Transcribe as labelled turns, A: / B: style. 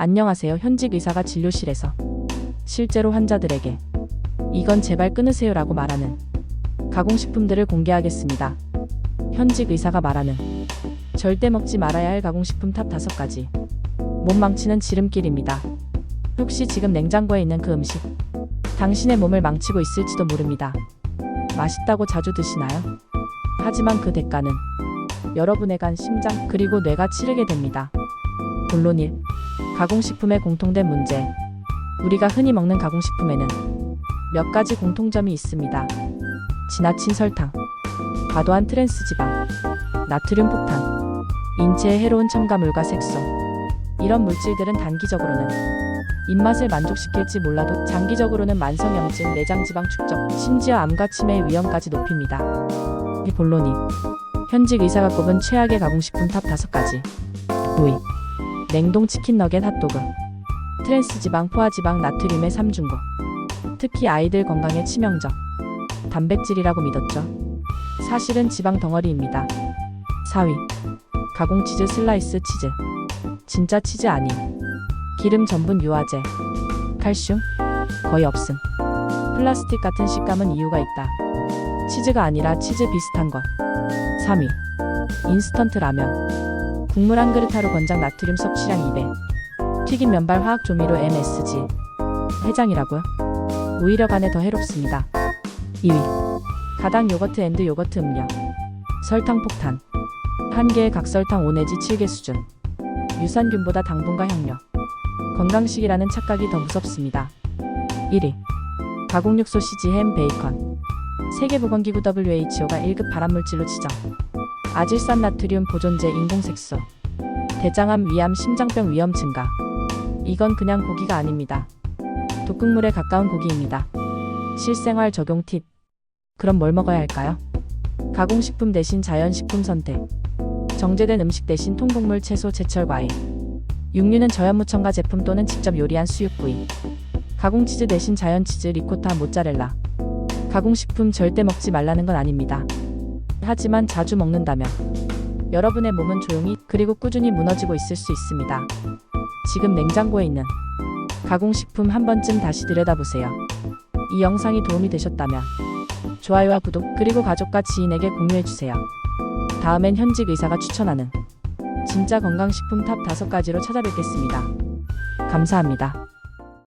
A: 안녕하세요. 현직 의사가 진료실에서 실제로 환자들에게 이건 제발 끊으세요라고 말하는 가공식품들을 공개하겠습니다. 현직 의사가 말하는 절대 먹지 말아야 할 가공식품 탑 5가지. 몸 망치는 지름길입니다. 혹시 지금 냉장고에 있는 그 음식 당신의 몸을 망치고 있을지도 모릅니다. 맛있다고 자주 드시나요? 하지만 그 대가는 여러분의 간, 심장, 그리고 뇌가 치르게 됩니다. 본론 1. 가공식품의 공통된 문제. 우리가 흔히 먹는 가공식품에는 몇 가지 공통점이 있습니다. 지나친 설탕, 과도한 트랜스 지방, 나트륨 폭탄, 인체에 해로운 첨가물과 색소. 이런 물질들은 단기적으로는 입맛을 만족시킬지 몰라도 장기적으로는 만성염증, 내장지방 축적, 심지어 암과 치매의 위험까지 높입니다. 이 본론이 현직 의사가 꼽은 최악의 가공식품 탑 5가지 5위 냉동 치킨 너겟 핫도그. 트랜스 지방, 포화 지방, 나트륨의 삼중고. 특히 아이들 건강에 치명적. 단백질이라고 믿었죠. 사실은 지방 덩어리입니다. 4위. 가공 치즈 슬라이스 치즈. 진짜 치즈 아님 기름 전분 유화제. 칼슘? 거의 없음. 플라스틱 같은 식감은 이유가 있다. 치즈가 아니라 치즈 비슷한 것. 3위. 인스턴트 라면 국물 한 그릇 하루 권장 나트륨 섭취량 2배 튀김 면발 화학 조미료 MSG 해장이라고요? 오히려 간에 더 해롭습니다 2위 가당 요거트 앤드 요거트 음료 설탕 폭탄 한 개의 각설탕 5 내지 7개 수준 유산균보다 당분과 향료 건강식이라는 착각이 더 무섭습니다 1위 가공육 소시지 햄 베이컨 세계보건기구 WHO가 1급 발암물질로 지정. 아질산 나트륨 보존제 인공색소. 대장암, 위암, 심장병 위험 증가. 이건 그냥 고기가 아닙니다. 독극물에 가까운 고기입니다. 실생활 적용 팁. 그럼 뭘 먹어야 할까요? 가공식품 대신 자연식품 선택. 정제된 음식 대신 통곡물, 채소, 제철 과일. 육류는 저염무 첨가 제품 또는 직접 요리한 수육 부위. 가공치즈 대신 자연치즈, 리코타, 모짜렐라. 가공식품 절대 먹지 말라는 건 아닙니다. 하지만 자주 먹는다면 여러분의 몸은 조용히 그리고 꾸준히 무너지고 있을 수 있습니다. 지금 냉장고에 있는 가공식품 한 번쯤 다시 들여다보세요. 이 영상이 도움이 되셨다면 좋아요와 구독 그리고 가족과 지인에게 공유해주세요. 다음엔 현직 의사가 추천하는 진짜 건강식품 탑 5가지로 찾아뵙겠습니다. 감사합니다.